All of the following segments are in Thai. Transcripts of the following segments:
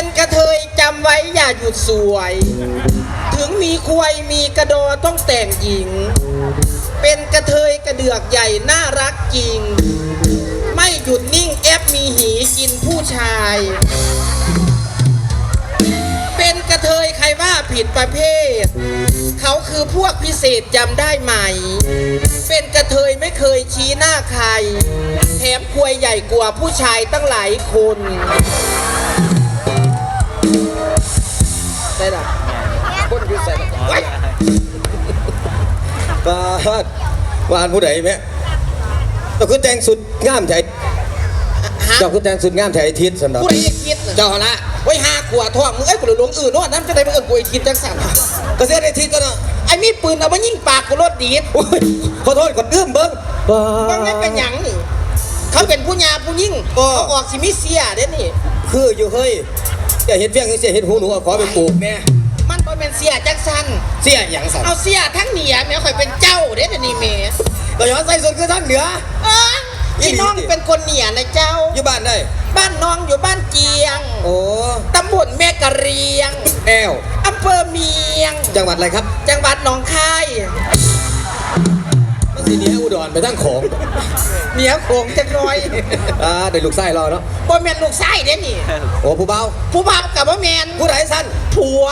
เป็นกระเทยจำไว้อย่าหยุดสวย ถึงมีควยมีกระดอต้องแต่งหญิง เป็นกระเทยกระเดือกใหญ่น่ารักจริง ไม่หยุดนิ่งแอปมีหีกินผู้ชาย เป็นกระเทยใครว่าผิดประเภท เขาคือพวกพิเศษจำได้ไหม เป็นกระเทยไม่เคยชี้หน้าใครแถมควยใหญ่กว่าผู้ชายตั้งหลายคน ได้ละคนอยู่ใส่ละไว้ปาดวานผู้ใดแม่เจ้าคือแต่งสุดงามใจหาเจ้าคือแต่งสุดงามใจทิศสำหรับผู้ใดจะคิดน่ะเจ้าละไว้หาขวท้องมึงเอ้ยกูหลงอื่นโนอนน้ำจะได้ไปเอิ้นกูไอ้คิดจังสั่นก็เสียได้ทิศก็เนาะไอ้มีปืนเอามายิงปากกูรถดีดโอ้ยขอโทษก่อนเอื้อมเบิ้งปามันไม่เป็นหยังนี่เขาเป็นผู้หญาผู้ยิ่งก็เขาออกสิมิเซียเด้นี่ คืออยู่เฮ้ย จะเห็นเฟี้ยงเสียเห็นหูหนูอะขอไปปลูกแน่มันบ่เป็นเสียจักสันเสียอย่างสั่นเอาเสียทั้งเหนียแม่ข่อยเป็นเจ้าเด้อนี่แม่ก็ย้อนใส่ส่วนคือทางเหนือเออพี่น้องเป็นคนเหนียนะเจ้า อยู่บ้านได้ บ้านน้องอยู่บ้านเจียง โอ้ตำบลแม่กะเรียงแอวอำเภอเมียง จังหวัดอะไรครับ จังหวัดหนองคาย มันสีเนืออุดรไปทั้งของเหนียวโขงจักหน่อยอ่าเดี๋ยวลูกไส้รอเนาะบ่แม่นลูกชายเด้นี่ โอ้ผู้เบาผู้บ่าวกับบ่แม่นผู้ใดสั้นผัว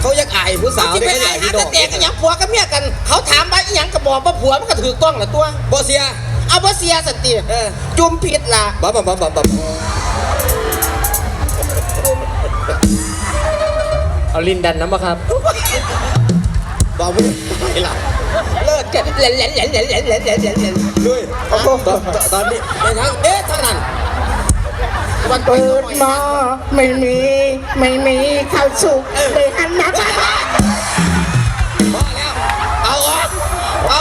เขาอยากอายผู้สาวที่ได้เป็นแค่ไอ้หาพี่น้แต่งแตกกันหยังผัวกับเมียกัน เขาถามว่าอีหยังก็บอกว่าผัวมันก็ถูกต้องละตัวบอเสียเอาบ่เสียสติเออจุ่มผิดล่ะบับบับบับบับบับเอาลินดันน้ำมาครับบับไม่ได้หลับ เลิกกันแหลนแหลนแหลนแหลนแหลนแหลนแหลนแหลนแหลนด้วยตอนตอนนี้ในทางเอ๊ะทางนั้นวันเปิดหม้อไม่มีไม่มีข้าวสุกเลยหันมาพอแล้วเอาออกเอา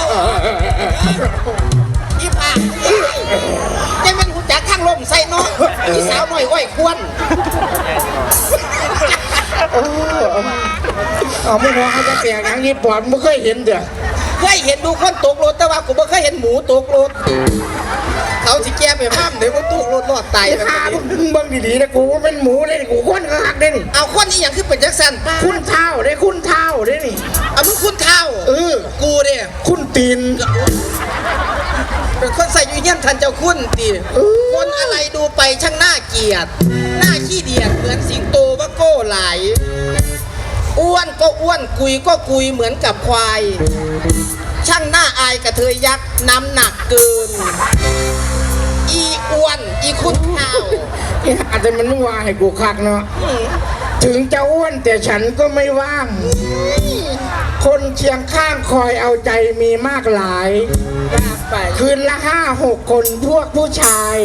อีผากยังเป็นหุ่นจักข้างลมใส่เนาะอีสาวหน่อยอ้อยควรเอาไม่พอเขาจะแปลกอย่างนี้ปอดไม่เคยเห็นเด้อ เคยเห็นดูคนตกรถแต่ว่ากูไม่เคยเห็นหมูตกรถเขาสิแก้ไปห้ามเดี๋ยวมันตกรถรอดตายไอ้แบบข้านี้มึงเบิ่งดีๆนะกูว่าเป็นหมูเลยกูคนกระหักได้นี่เอาคนนี้อย่างคือเป็นจักสันป้าคุณเท้าได้คุณเท้าได้นี่เอามึงคุณเท่าเออกูเนี่ยคุณตีนเป็นคนใส่ยูเนียนทันเจ้าคุณตีเออคนอะไรดูไปช่างน่าเกลียดหน้าขี้เดียดเหมือนสิงโตวะโก้ไหลาย อ้วนก็อ้วนกุยก็กุยเหมือนกับควาย ช่างหน้าอายกระเทยยักษ์น้ำหนักเกิน อีอ้วน อีคุณเท่าไอ้อาจจะมันไม่ว่าให้กูคักเนาะถึงจะอ้วนแต่ฉันก็ไม่ว่าง คนเคียงข้างคอยเอาใจมีมากหลายว่าไปคืนละห้าหกคนพวกผู้ชาย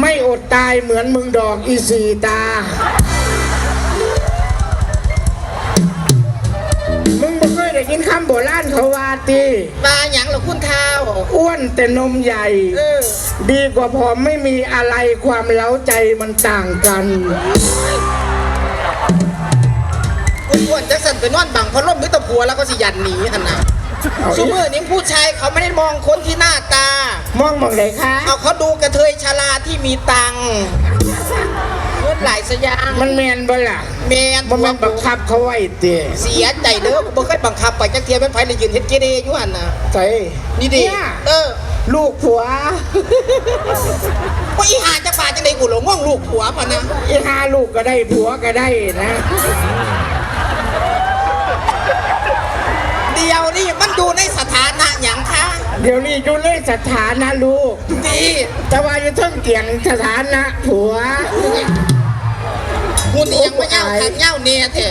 ไม่อดตายเหมือนมึงดอกอีสีตา ยได้ยินคำโบราณเขาว่าตีปลาหยังเหรอคุณเท่าอ้วนแต่นมใหญ่ เออดีกว่าผอมไม่มีอะไรความเล้าใจมันต่างกันคุณอ้วนจักสันไปนอนบังเพราะล่มมิตรผัวแล้วก็สิยันหนีหันนะเอาซูเมอร์นี้ผู้ชายเขาไม่ได้มองคนที่หน้าตา มองมองไหนคะ เอาเขาดูกระเทยชราที่มีตัง ค์เลือดไหลสยางมันแมนบ่ล่ะแมนบ่แมันบังคับเขาไว้เตะเสียใจเด้อบ่เคยบังคับไปจักเทียเป็นไผเลยยืนเฮ็ดเกเรอยู่หั่นน่ะใส่นี่ดิเนี่ยเออลูกผัวว่าอีหาจะป่าจังได๋กูหลงง่วงลูกผัวปะนะอีหาลูกก็ได้ผัวก็ได้นะ เดียวนี่มันดูในสถานะหยังคะเดี๋ยวนี้อยู่ในสถานะลูกดีแต่ว่าอยู่เทั้งเกียงสถานะผัว หุ่นนี่ยังบ่ยาวทางยาวแน่แท้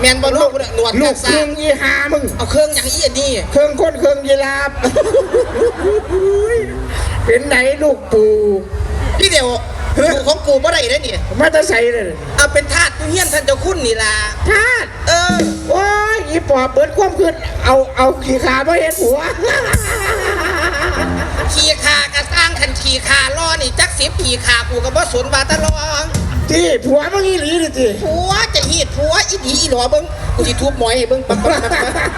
แม่นบ่ลูกหนวดลูกักกเคซ่ารื่องยีหามึง เอาเครื่องหยังอีอันนี้เครื่องคนเครื่องยีราบเป็นไหนลูกปูพี่เดียวลูกของกูบ่ได้เด้อนี่มาจะใส่เลยเอาเป็นทาสผู้เฮียนท่านเจ้าคุณนี่ล่ะทาดเออโอ้ยอีปอบเปิดความขึ้นเอาเอาขี่ขามาเห็นหัวขี่ขากระตั้งคันขี่ขาล้อนี่จักสิบขี่ขากูก็บ่สนบาตะลอง ที่ผัวมึงอีหลีดิทีผัวจะหีดผัวอีดีอีหลอเบิ่งกูสิทุบหมอยให้เบิ่งปักปักปักปัก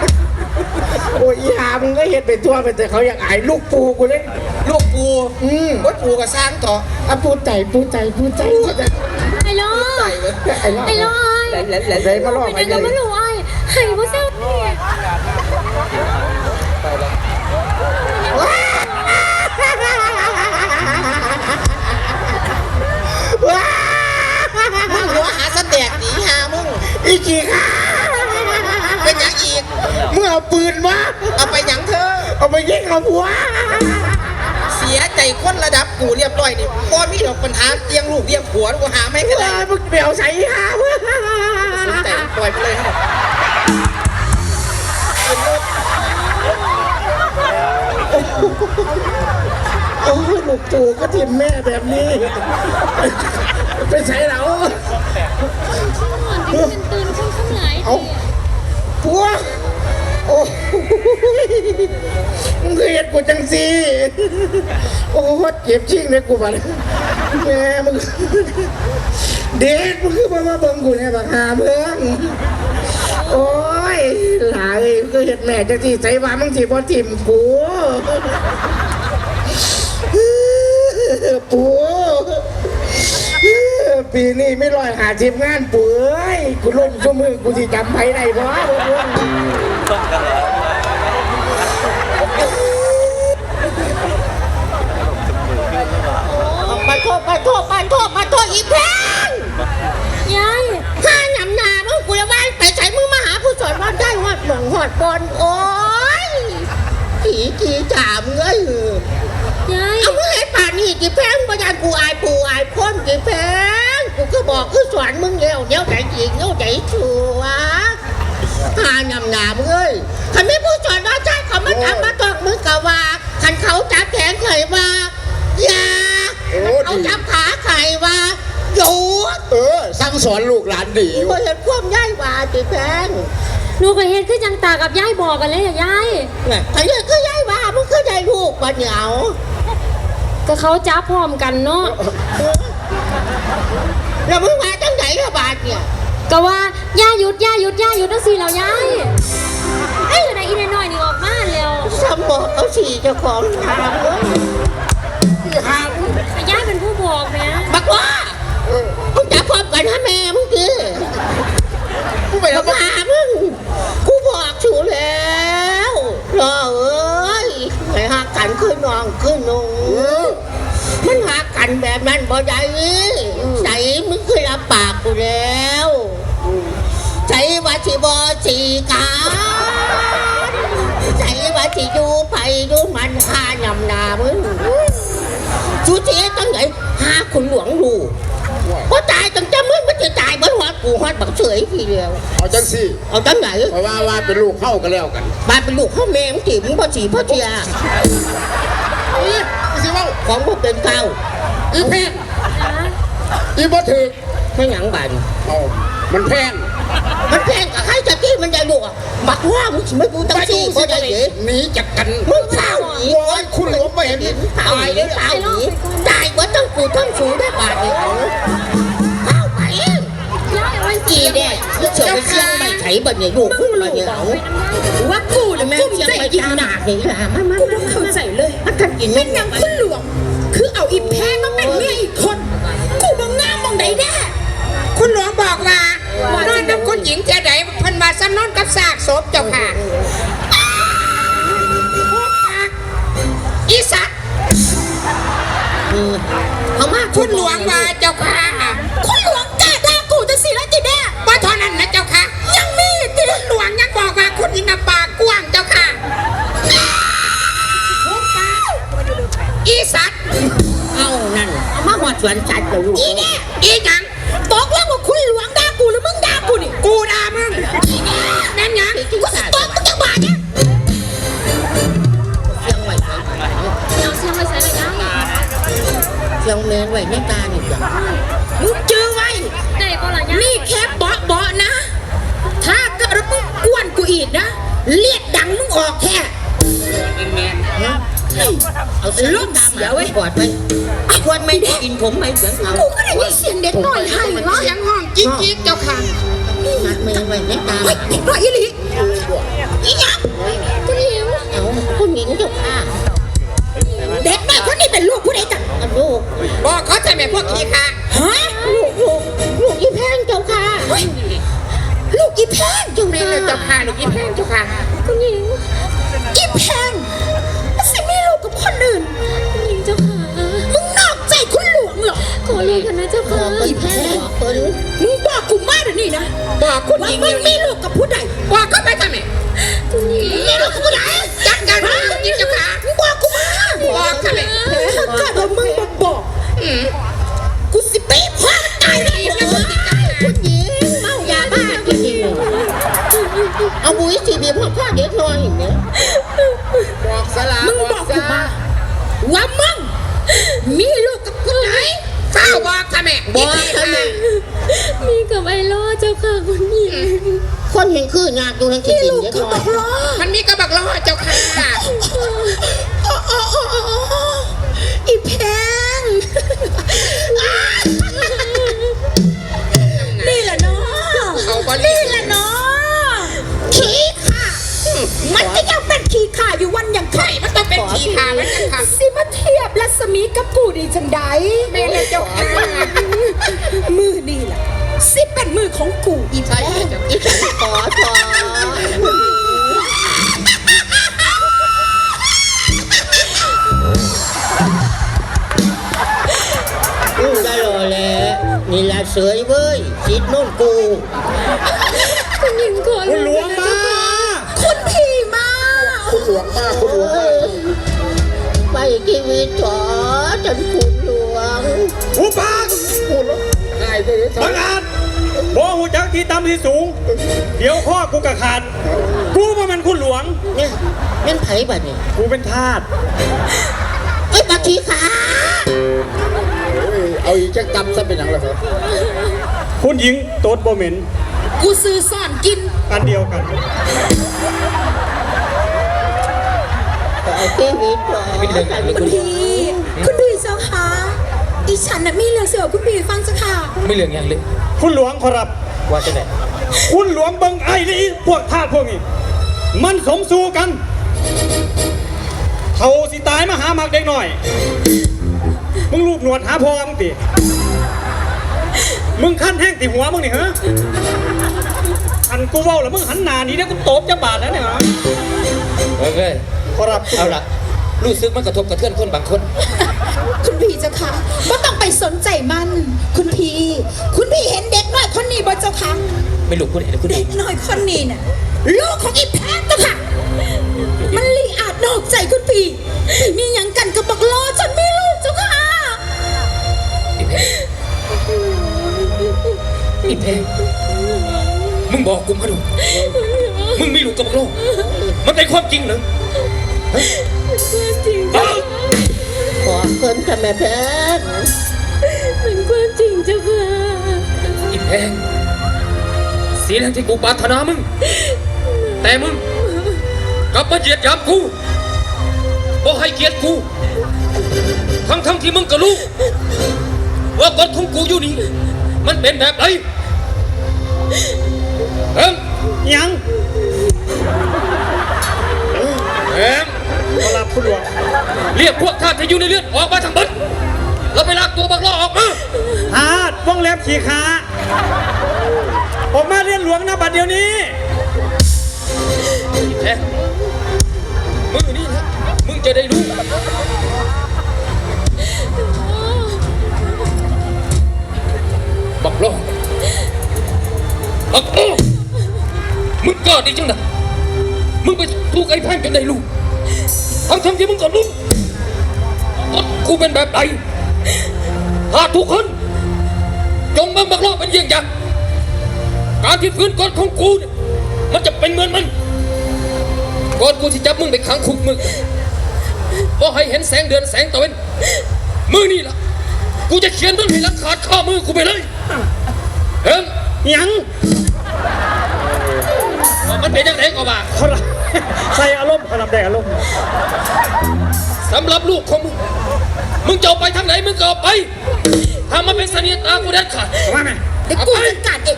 โอ้ยอีหามึงก็เห็นไปทั่วไปแต่เขาอยากอายลูกปูกูเลยลูกปูอืมวัดปูกับสร้างต่ออะปูใจปูใจปูใจปูใจไอ้ล้อไอ้ล่ะไอ้ล้อไหนไอ้ไหนไหนมาล่อไปไปไหนเลก็ยไม่รู้ไอ้ไอ้พ่อเจ้าเนี่ยมึ อีจีค่ะเป็นหยังอีก มึงเอาปืนมา เอาไปหยังเธอ เอาไปยิงเอาผัว เสียใจคนระดับกูเรียบร้อยนี่บ่มีดอกปัญหาเลี้ยงลูกเลี้ยงผัวกูหาไม่ก็เอได้อมึงเปลี่ยวใส่อีหามึงสนใจปล่อยไปเลยครับโอ้ยลูกปู่ก็ทิมแม่แบบนี้ ไปใส่เราตื่นตื่นคนข้า งไหนเอาผัวโอ้ยมึงเคยเห็นกูจังสิโอ้ยเจ็บชิงเลยกูบัดแม่มึงเด็กมึงคือมามาเบิ่งกูเนี่ยบักหาเมืองโอ้ยหลายก็เห็นแม่จังสิใส่ว่ามึงสิบ่ทิมกูปู ปีนี้ไม่ลอยหาทีมงานปูเอ้ยกูลงชั่วมือกูสิจำไผได้บ่บ่มาโทษมาโทษมาโทษมาโทษอีแพงยายข้าหนำหนามึงกูจะว่าไปใส่มึงมาหาผู้สอนว่าได้หอดหมองหอดบอลโอ้ยผีจีจามเงยยายเอาเมึงไอ้ป่านนี่จีแพงประยานกูอายปูอายพ้นจีแพง กูก็บอกคือสอนมึงเร็วเดี๋ยวใจจริงเดี๋ยวใจชัวข้าหนำหนามึงเอ้ยคันไม่ผู้สอนว่าใช่เขามาทำมาตอกมึงกะว่าคันเขาจับแขนเคยว่าอย่าเอาจับขาไข่ว่าหยุดเออสั่งสอนลูกหลานดีกูเห็นความย่ายว่าจีแพงหนูก็เห็นคือจังตากับยายบอกกันเลยอะยายไอ้เรื่องก็ย่ายว่ามึงก็ได้ลูกปะเหนียวก็เขาจ้าพร้อมกันเนาะ แล้วมึงมาจังไหนละบาทเนี่ยก็ว่าย่าหยุดย่าหยุดย่าหยุดนั่นสิเรายายไอ้อะไรอีนน้อยนี่ออกมาแล้วสมบอกเอาฉี่เจ้าของทางเว้ยย่าเป็นผู้บอกนะบักว่ามึงจะพร้อมกันฮะแม่มึงคือกูไปบัทำกหามึงกูบอกชูแล้วรอเอ้ยไม่หักกันคือน้องคือหนุ่งมันหักกันแบบนั้นบ่ได้ใส่ มึงคือรับปากกูแล้วใส่ว่าสิบ่สีกาใส่ว่าสิอยู่ไปดูมันหายำหนามึงชูเจ๊ตั้งไหนหาคุณหลวงดูพอตายตั้งแต่มึงมันจะตายบนหัวกูหัวบักเฉยทีเดียวเอาจังสิเอาตั้งไหนเพราะว่าว่าเป็นลูกเข้ากันแล้วกันบ้านเป็นลูกข้าแม่มึงจีมึงพ่อจีพ่อเจียนี่สิว่าของพวกเป็นเก้าอีแพงนะ อีบ่ถึกไม่หยังบันเอามันแพงมันแพงกับใครจะที่มันได้ลูกอะบักว่ามึงสิไม่กูตั้งสี่ก็ได้เหรอหนีจากกันมึงเฝ้าหนีโอ้ยคุณหลวงไม่เห็นเฝ้าหนีเฝ้าหนีตายกว่าต้องกูต้องสูได้บาทเดียวเข้าไปยายเอาไว้จีเด้มึงเฉยเสียงไม่ไถบันเนี่ยลูกคุณมาเนี่ยเอาว่ากูเนี่ยแม่กุ้มเสียงใจไม่กินตามหหนันักนี่แหละมามากูบ่เข้าใจเลยมันกันกินเป็นอย่างคุณหลวง คือเอาอีแพงมาเป็นเมียอีกคน นอนกับคุณหญิงจะไหนเพิ่นมาซ้ำนอนกับซากศพเจ้าค่ะอีสัตว์เอามาคุณหลวงว่าเจ้าค่ะ คุณหลวงกล้าด่ากูจะสิแล้วจีแน่ว่าเท่านั้นนะเจ้าค่ะ ยังมีติคุณหลวงยังบอกว่าคุณหญิงน่ะปากกว้างเจ้าค่ะ อีสัตว์เอานั่นเอามาหอดสวนสัตว์เดี๋ยวลูกอีเนี่ยอี เสียงเมนไว้ในตานี่จ้ะมึงจื้อไว้ ได้ปะล่ะยายนี่แค่เบาะเบาะนะ ถ้าเกิดมึงกวนกูอีกนะ เลียดดังมึงออกแค่เอาเสียงลูกตามเสียเว้ยกอดไปควรไม่ได้กินผมไม่เสียงเอากูก็ได้ยินเสียงเด็กหน่อยให้วะเสียงห้องจิ๊กจิ๊กเจ้าค่ะมัดเมนไว้ในตาเฮ้ยเด็กหน่อยอีหลีอีหยังคุณหญิงเอาคุณหญิงเจ้าค่ะ เป็นลูกผู้ใดจ้ะอันลูกบอกเขาจะแม่พวกขี้ค่ะฮะลูกลูกลูก เดี๋ยวทอยอย่างเงี้ยบอกสลามึงบบออกกซะกูมาว่ามึงมีลูกกับผู้ใดเฝ้าบอกทำไมบอกทำไมมีกับไอโลเจ้าค่ะคุณหญิงคนเห็นคือยากอยู่ทั้งที่มีดินลูกเดี๋ยวกัทบอบัยกล้อมันมีกระบักล้อเจ้าค่ะ กับกูดีจังใดแม่เลยเจ้าค่ะมือนี่แหละสิเป็นมือของกูอีแพงอีฉันขอทอกูได้รอแล้วนี่ละเสยเว้ยชิดนู่นกูายไปเลยบังอาจบ่หูจักที่ต่ำที่สูง เดี๋ยวข้อกูกะขาด กูว่ามันคุณหลวง เนี่ยเล่นไผ่บัดเนี่ยกูเป็นทาสเอ้ยบักทีขาเอาอีกจะกำซะเป็นหยังล่ะครับคุณหญิงโตดบ่เหม็นกูซื้อสอนกินกันเดียวกันเอากีวิตขอคุณพี่คุณพี่เจ้าค่ะ ดิฉันน่ะมีเรื่องเสียวคุณพี่ฟังเจ้าค่ะ ไม่เหลืองยังเลยคุณหลวงขอรับ ว่าจะไหนคุณหลวงเบังไอ้นี่พวกทาสพวกนี้ มันสมสู่กันเขาสิตายมาหาหมักเด็กหน่อย มึงรูปหนวดหาพอมึงติ มึงขั้นแห้งติหัวมึงนี่เหรอหันกูเว้าแล้วมึงหันหน้าหนี้เนี่ยกูตบจะบาดแล้วเนี่ยเหรอเฮ้ยเฮ้ยขอรับ เอาละรู้สึกมันกระทบกระเทือนคนบางคน คุณพี่เจ้าค่ะก็ต้องไปสนใจมัน คุณพี่ คุณพี่เห็นเด็กน้อยคนนี้บ่เจ้าค่ะไม่รู้คุณเห็นหรือคุณเด็เห็กนน้อยคนนี้น่ะลูกของอีแพทย์เจ้าค่ะ มันลีอาจนอกใจคุณพี่ที่มีหยังกันกับบักล้อจนมีลูกเจ้าค่ะ อีแพงอีแพงมึงบอกกูมาดูมึงมีลูกกับโลก มันเป็นความจริงเหรอความจริงเอ้า ขอเกินทำไมแพทย์เป็นความจริงเจ้าค่ะอีแพงสีแดงที่กูปรารถนามึง แต่มึงกลับมาเหยียดหยามกูบ่ให้เกียรติกู ทั้งทั้งๆที่มึงก็รู้ว่ากฎของกูอยู่นี่มันเป็นแบบไหนเอ็มยัง เรียกพวกทาสที่อยู่ในเลือดออกมาทั้งหมดแล้วไปลากตัวบักล้อออกมาทาสว่องแลบขี่ขาออกมาเรียนหลวงนะบัดเดี๋ยวนี้อีแพงมึงนี่นะมึงจะได้รู้ บักล้อบักล้อมึงกล้าดีจังนะมึงไปถูกไอ้แพงจนได้รู้ทั้งทั้งๆที่มึงก็รู้ กฎกูเป็นแบบไหนถ้าทุกคน จงมึงบักล้อเป็นเยี่ยงอย่างการที่ฟื้นกฎของกูเนี่ยมันจะเป็นเหมือนมันก่อนกูที่จับมึงไปขังคุกมึงก็ให้เห็นแสงเดือนแสงตะเวนมือนี่ล่ะ กูจะเขียนมึงให้ลักขาดข้อมือกูไปเลยเฮ้ยยังมันเป็นยังไงก็ว่าขอรับใส่อารมณ์ขอรับได้อารมณ์ สำหรับลูกของมึง มึงจะเอาไปทางไหนมึงก็เอาไปถ้ามันเป็นเสนียดตากูเด็ดขาดว่าไงเดี๋ยวกูจัดการเอง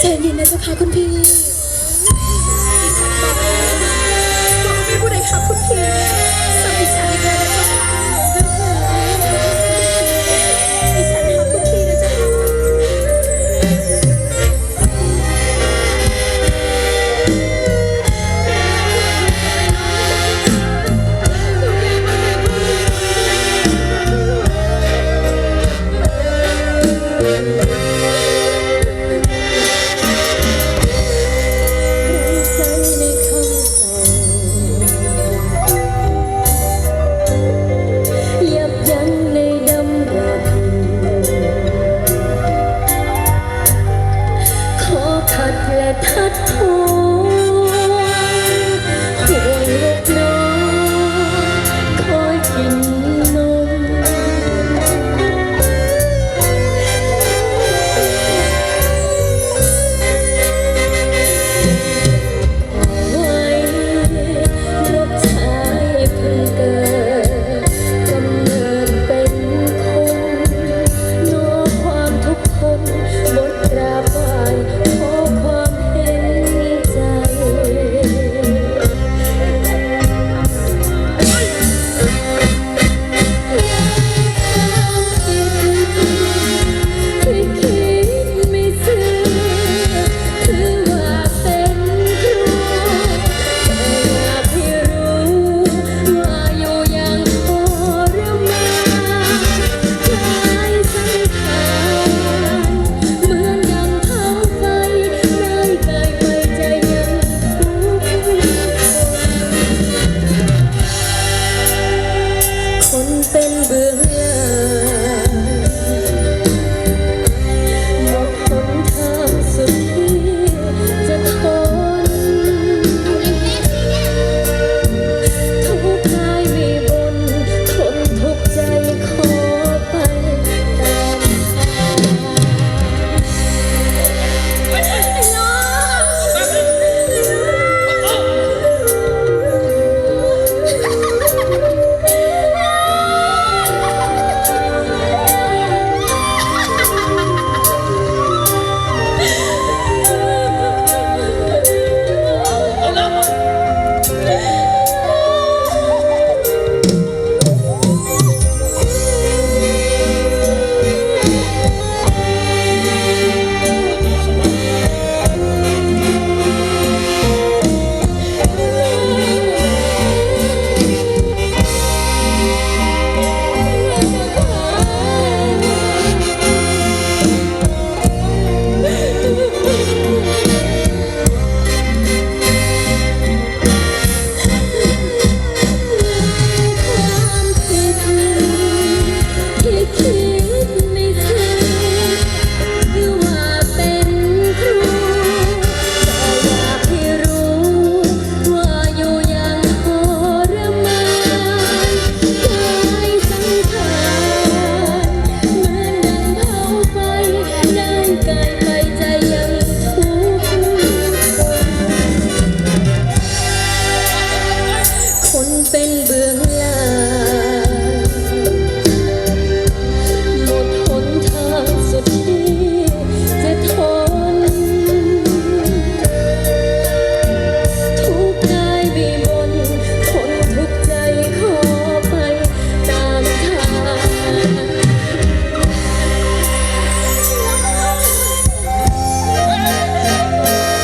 ใจเย็นนะเจ้าค่ะคุณพี่บอกว่าไม่มีผู้ใดหักคุณพี่